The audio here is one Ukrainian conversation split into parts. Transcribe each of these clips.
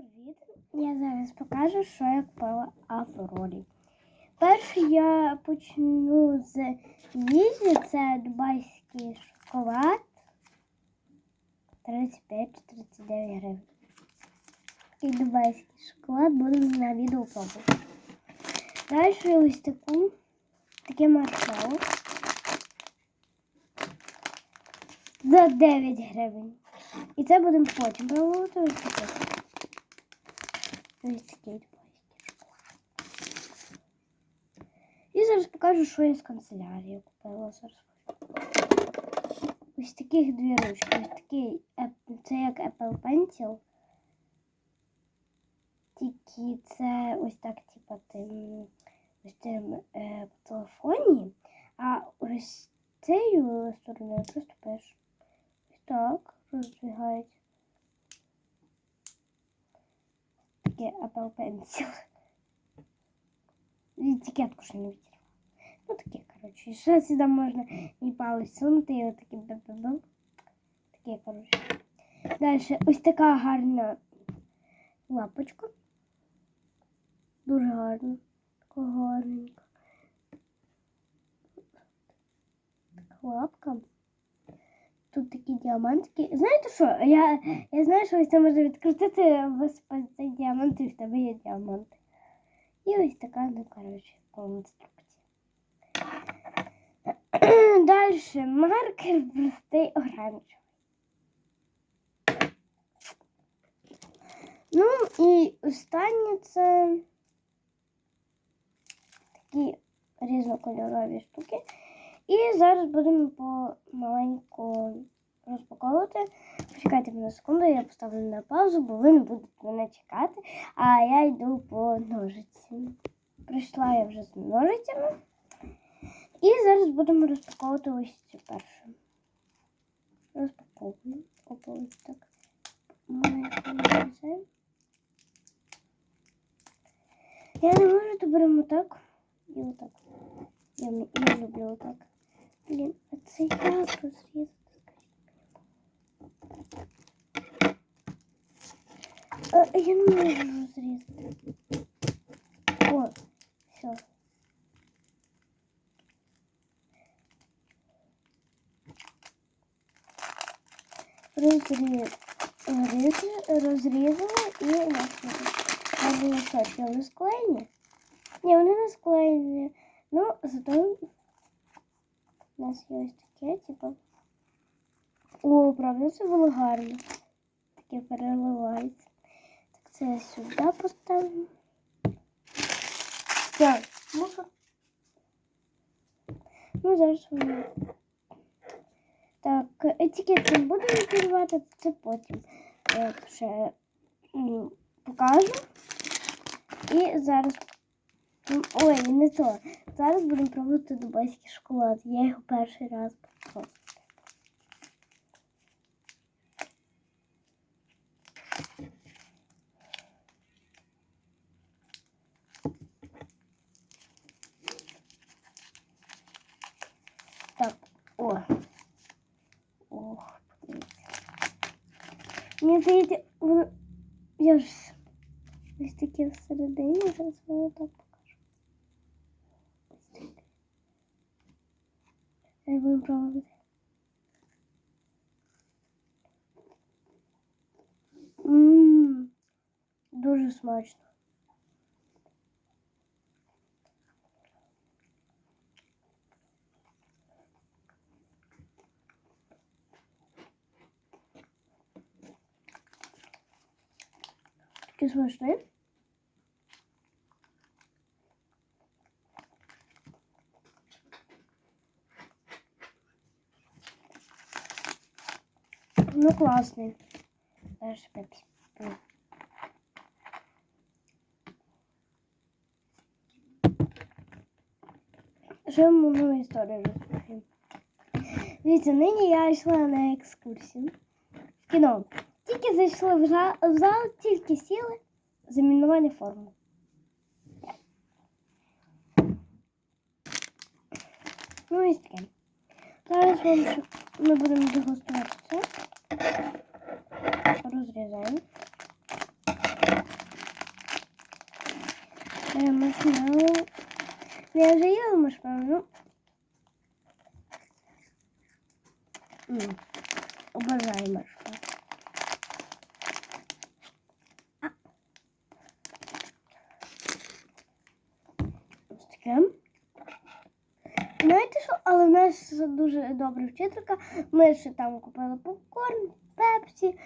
привіт! Я зараз покажу, що я купила Аврорі. Перше я почну з їжі. Це дубайський шоколад 35-39 гривень. Такий дубайський шоколад будемо на відео пробувати. Далі ось таку, таке маршало за 9 гривень. І це будемо потім пробувати. І зараз покажу, що я з канцелярії купила зараз. Ось таких дві ручки. Ось такий, це як Apple Pencil. Тільки це ось так, типа, ти м, ось цим е, по телефоні, а ось цією стороною просто пишеш. Ось так роздвигається. Таке Apple. І етикетку не відірвала. Ну таке, коротше. Ще сюди можна і палець сунути, і отакі бе-бе-бе. Таке, коротше. Далі ось така гарна лапочка. Дуже гарна. Така гарненька. Така лапка. Тут такі діамантики. Знаєте що? Я, я знаю, що ось це можна відкрутити, висипати цей діамант, і в тебе є діаманти. І ось така, ну, коротше, конструкція. Далі маркер простий оранжевий. Ну і останнє це такі різнокольорові штуки. І зараз будемо помаленьку розпаковувати. Почекайте мене секунду, я поставлю на паузу, бо ви не будете мене чекати. А я йду по ножиці. Прийшла я вже з ножицями. І зараз будемо розпаковувати ось цю першу. Розпаковуємо. Опа, ось так. Маленько нарізаємо. Я не можу, то беремо так і отак. Я, не- я люблю отак. Блін, а це як розрізати? А, я не можу розрізати. О, все. Розріз... розріз- Розрізали і наклеїли. А що вони склеєні? Ні, вони не склеєні. Ну, зато у нас є ось таке, типу. О, правда, це було гарно. Таке переливається. Це сюди поставлю. Так, ну? Ну, зараз воно. Так, етикет не буду відкривати, це потім е, ще покажу. І зараз. Ой, не то. Зараз будемо пробувати дубайський шоколад. Я його перший раз о. Ох, подивіться. Мені здається, воно. Я ж ось таке всередині, зараз воно так покажу. Ось таке. Я буду пробувати. Ммм, дуже смачно. Таке смачне. Ну, классный. Даже пепси. М. Ще одну історію розповім. Дивіться, нині я йшла на екскурсію в кіно. Тільки зайшли в зал, тільки сіли замінування форми. Ну і таке. Зараз ми будемо дегустувати це. Розрізаємо. Маршмеллоу. Ну, Я вже їла маршмеллоу, ну. Обожаю маршмеллоу. А. Ось таке. Знаєте що? Але в нас дуже добра вчителька. Ми ще там купили попкорн, пепсі.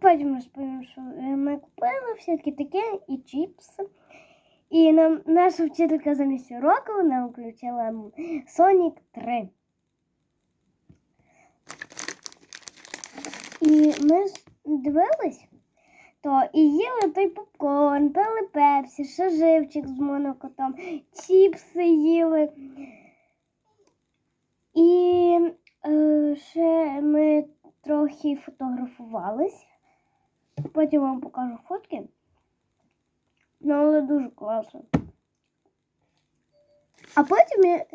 Потім розповім, що ми купили всяке таке і чіпси. І нам наша вчителька замість уроку нам включила Sonic 3. І ми дивились, то і їли той попкорн, пили пепсі, ще живчик з монокотом, чіпси їли. І е, ще ми трохи фотографувались. Потім вам покажу фотки. Ну, але дуже класно. А потім я,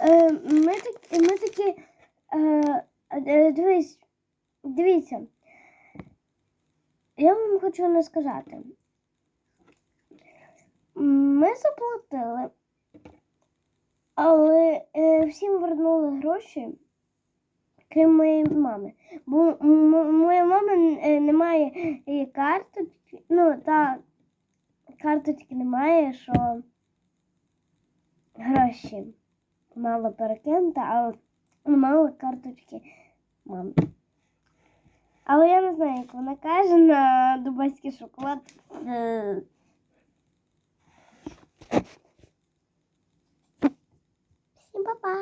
е, ми, так, ми такі. Е, е, дивись, дивіться. Я вам хочу не сказати. Ми заплатили, але е, всім вернули гроші, крім моєї мами. Бо моя мама е, не має е, карточки, ну та карточки немає, що гроші мало перекинути, але мало карточки мами. Але я не знаю, як вона каже на дубайський шоколад. Е, Всім па-па!